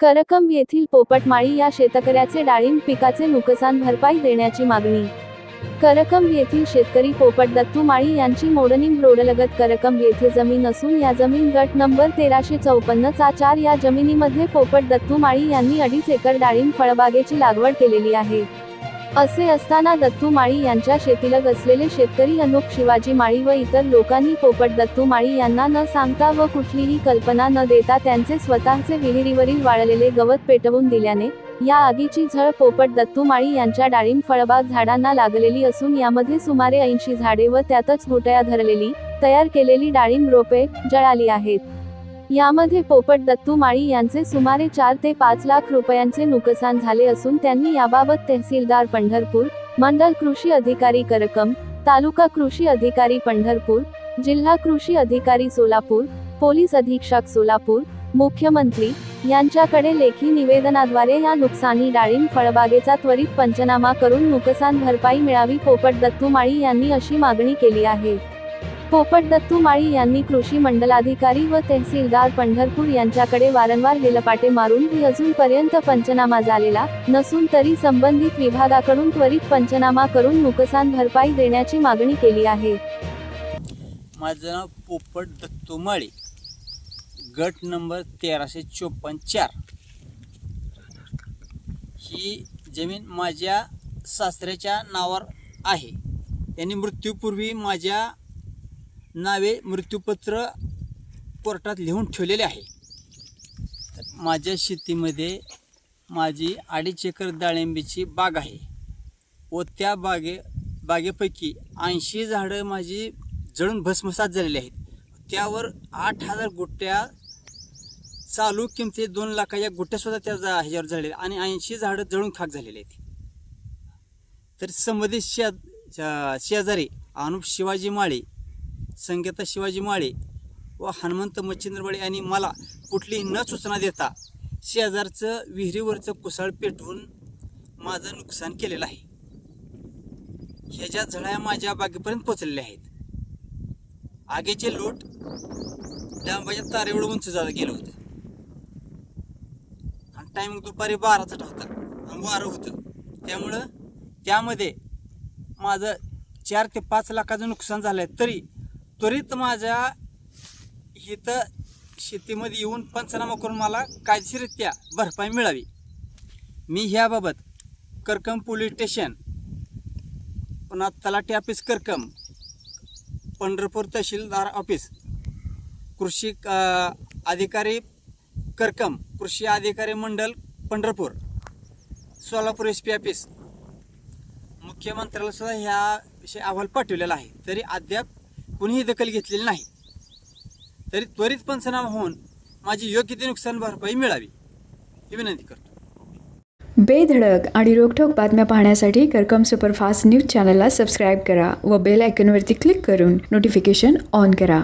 करकंब येथील पोपटमाळी या शेतकऱ्याचे डाळिंब पिकाचे नुकसान भरपाई देण्याची मागणी. करकंब येथील शेतकरी पोपट दत्तू माळी यांची मोडनिंग रोडलगत करकंब येथे जमीन असून या जमीन गट नंबर तेराशे चौपन्न चा चार या जमिनीमध्ये पोपट दत्तू माळी यांनी अडीच एकर डाळिंब फळबागेची लागवड केलेली आहे. असे असताना दत्तू माळी यांच्या शेतीलग असलेले शेतकरी अनुप शिवाजी माळी व इतर लोकांनी पोपट दत्तू माळी यांना न सांगता व कुठलीही कल्पना न देता त्यांचे स्वतःचे विहिरीवरील वाळलेले गवत पेटवून दिल्याने या आगीची झळ पोपट दत्तू माळी यांच्या डाळिंब फळबाग झाडांना लागलेली असून यामध्ये सुमारे ऐंशी झाडे व त्यातच गुटया धरलेली तयार केलेली डाळिंब रोपे जळाली आहेत. यामध्ये पोपट दत्तू माळी यांचे सुमारे चार ते पाच लाख रुपयांचे नुकसान झाले असून त्यांनी याबाबत तहसीलदार पंढरपूर मंडल कृषी अधिकारी करकम तालुका कृषी अधिकारी पंढरपूर जिल्हा कृषी अधिकारी सोलापूर पोलीस अधीक्षक सोलापूर मुख्यमंत्री यांच्याकडे लेखी निवेदनाद्वारे या नुकसानी डाळिंब फळबागेचा त्वरित पंचनामा करून नुकसान भरपाई मिळावी पोपट दत्तू माळी यांनी अशी मागणी केली आहे. पोपट दत्तू माळी यांनी कृषी मंडलाधिकारी व तहसीलदार पंढरपूर यांच्याकडे वारंवार हेलपाटे मारून अजूनपर्यंत पंचनामा झालेला नसून तरी संबंधित विभागाकडून त्वरित पंचनामा करून नुकसान भरपाई देण्याची मागणी केली आहे. माझं नाव पोपट दत्तू माळी. गट नंबर तेराशे चोपन्न चार. ही जमीन माझ्या सासऱ्याच्या नावावर आहे. त्यांनी मृत्यूपूर्वी माझ्या नावे मृत्यूपत्र कोर्टात लिहून ठेवलेले आहे. तर माझ्या शेतीमध्ये माझी अडीच एकर डाळिंबीची बाग आहे. व त्या बागे बागेपैकी ऐंशी झाडं माझी जळून भस्मसात झालेली आहेत. त्यावर आठ हजार गुट्ट्या चालू किमती दोन लाखाच्या गुट्ट्यासुद्धा त्या जा- ह्याच्यावर झालेल्या आणि ऐंशी झाडं जळून खाक झालेले आहेत. तर संबंधित शे शेजारी अनुप शिवाजी माळे संगीता शिवाजी माळे व हनुमंत मच्छिंद्रबळे यांनी मला कुठलीही न सूचना देता शेजारचं विहिरीवरचं कुसळ पेटवून माझं नुकसान केलेलं आहे. ह्याच्या झळ्या माझ्या बागेपर्यंत पोचलेल्या आहेत आगीचे लोट डांबाच्या तारेवर उंच जा गेलं होतं. आणि टायमिंग दुपारी बाराचा होता आणि वारं होतं. त्यामुळं त्यामध्ये माझं चार ते पाच लाखाचं नुकसान झालं आहे तरी त्वरित माझ्या इथं शेतीमध्ये येऊन पंचनामा करून मला कायदेशीररित्या भरपाई मिळावी. मी ह्याबाबत करकम पोलीस स्टेशन पुन्हा तलाठी ऑफिस करकम पंढरपूर तहसीलदार ऑफिस कृषी अधिकारी करकम कृषी अधिकारी मंडल Pandharpur Solapur S P office. मुख्यमंत्र्याला सुद्धा ह्या विषयी अहवाल पाठवलेला आहे. तरी अद्याप कुणीही दखल घेतलेली नाही. तरी त्वरित पंचनामा होऊन माझी योग्य ते नुकसान भरपाई मिळावी ही विनंती करतो. बेधडक आणि रोखठोक बातम्या पाहण्यासाठी करकम सुपरफास्ट न्यूज चॅनलला सबस्क्राईब करा व बेल आयकॉनवरती क्लिक करून नोटिफिकेशन ऑन करा.